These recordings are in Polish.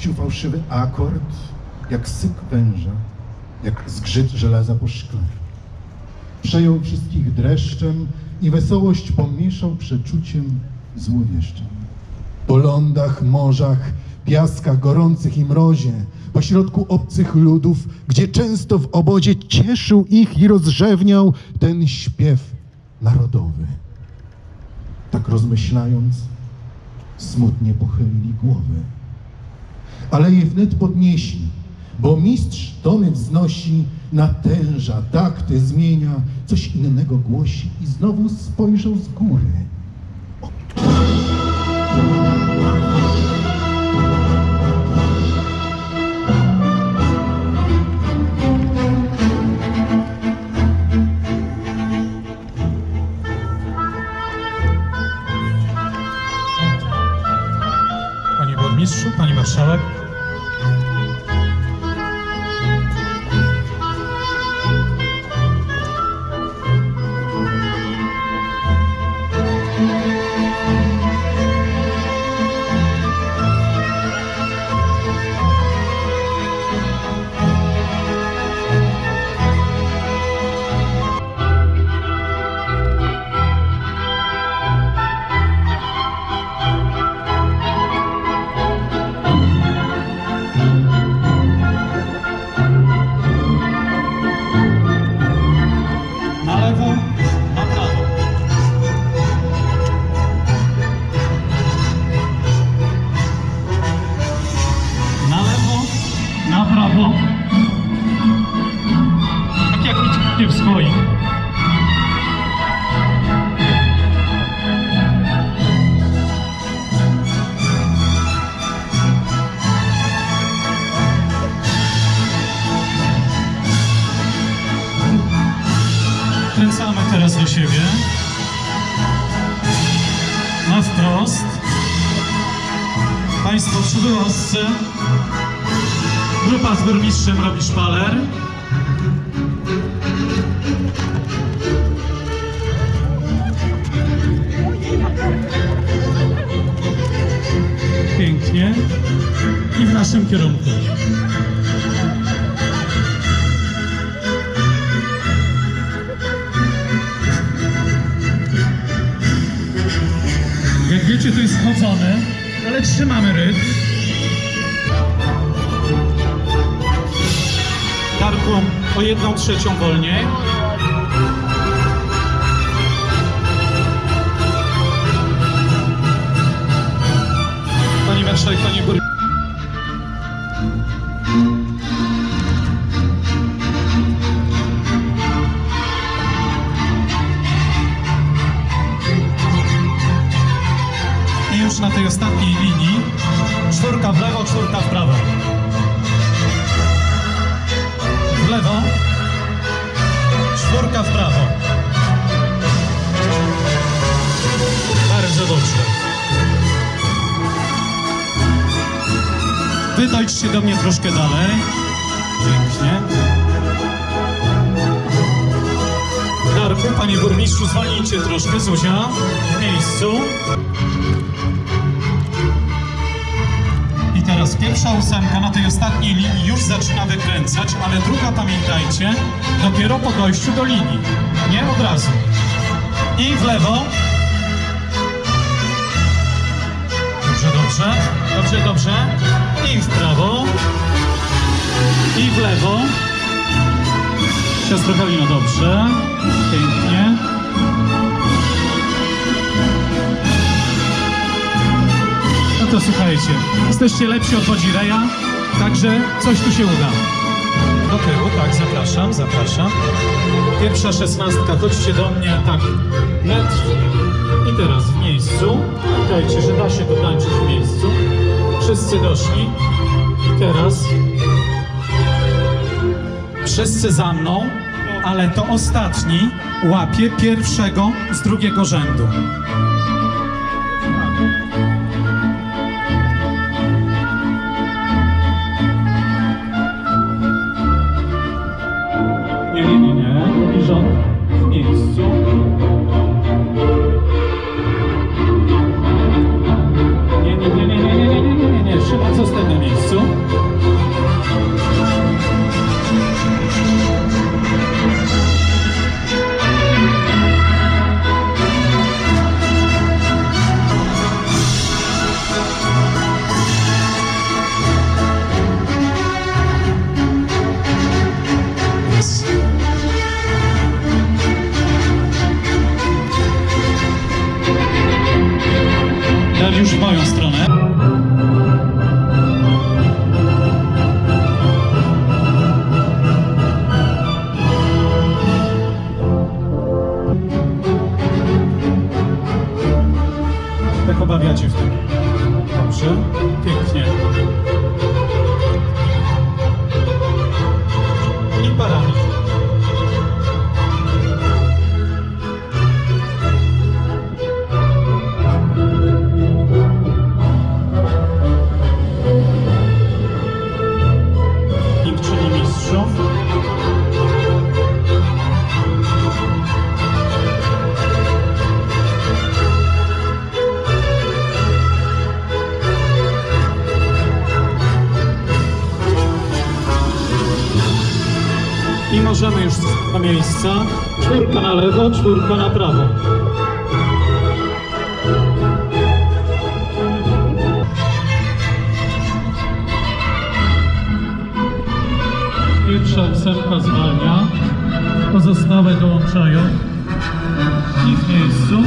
puścił fałszywy akord, jak syk węża, jak zgrzyt żelaza po szkle. Przejął wszystkich dreszczem i wesołość pomieszał przeczuciem złowieszczem. Po lądach, morzach, piaskach gorących i mrozie, pośrodku obcych ludów, gdzie często w obozie cieszył ich i rozrzewniał ten śpiew narodowy. Tak rozmyślając, smutnie pochylili głowy. Ale je wnet podnieśli, bo mistrz tony wznosi, natęża, takty zmienia, coś innego głosi i znowu spojrzał z góry. Panie burmistrzu, pani marszałek. Prawo. Tak jak widzicie w swoim. Kręcamy teraz do siebie. Na wprost. Państwo przybywoscy. Grupa z burmistrzem robi szpaler. Pięknie. I w naszym kierunku. Jak wiecie, to jest chodzone, ale trzymamy rytm. Darku, o jedną trzecią wolniej. Pani marszałek, panie burmistrzu. I już na tej ostatniej linii czwórka w lewo, czwórka w prawo. Wydojdźcie do mnie troszkę dalej. Pięknie. Darku, panie burmistrzu, zwolnijcie troszkę, Zuzia, w miejscu. I teraz pierwsza ósemka na tej ostatniej linii już zaczyna wykręcać, ale druga, pamiętajcie, dopiero po dojściu do linii. Nie od razu. I w lewo. Dobrze, dobrze. Dobrze, dobrze. I w prawo. I w lewo. Siostro Paulino, dobrze. Pięknie. No to słuchajcie, jesteście lepsi od Wodzireja, także coś tu się uda. Do tyłu, tak, zapraszam, zapraszam. Pierwsza szesnastka, chodźcie do mnie, tak, metr. I teraz w miejscu. Pamiętajcie, że da się to tańczyć. Wszyscy doszli. Teraz wszyscy za mną, ale to ostatni łapie pierwszego z drugiego rzędu. Teraz już w moją I możemy już na miejsca. Czwórka na lewo, czwórka na prawo. Ósemka zwalnia, pozostałe dołączają i w miejscu.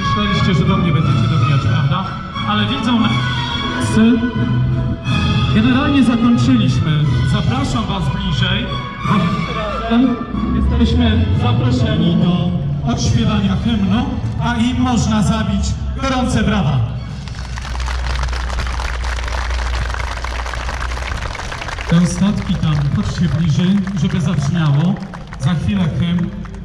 Myśleliście, że do mnie będziecie dobijać, prawda? Ale widzą na Sy. Generalnie zakończyliśmy. Zapraszam Was bliżej, jesteśmy zaproszeni do odśpiewania hymnu, a im można zabić gorące brawa. Te ostatki tam, chodźcie bliżej, żeby zabrzmiało. Za chwilę hymn.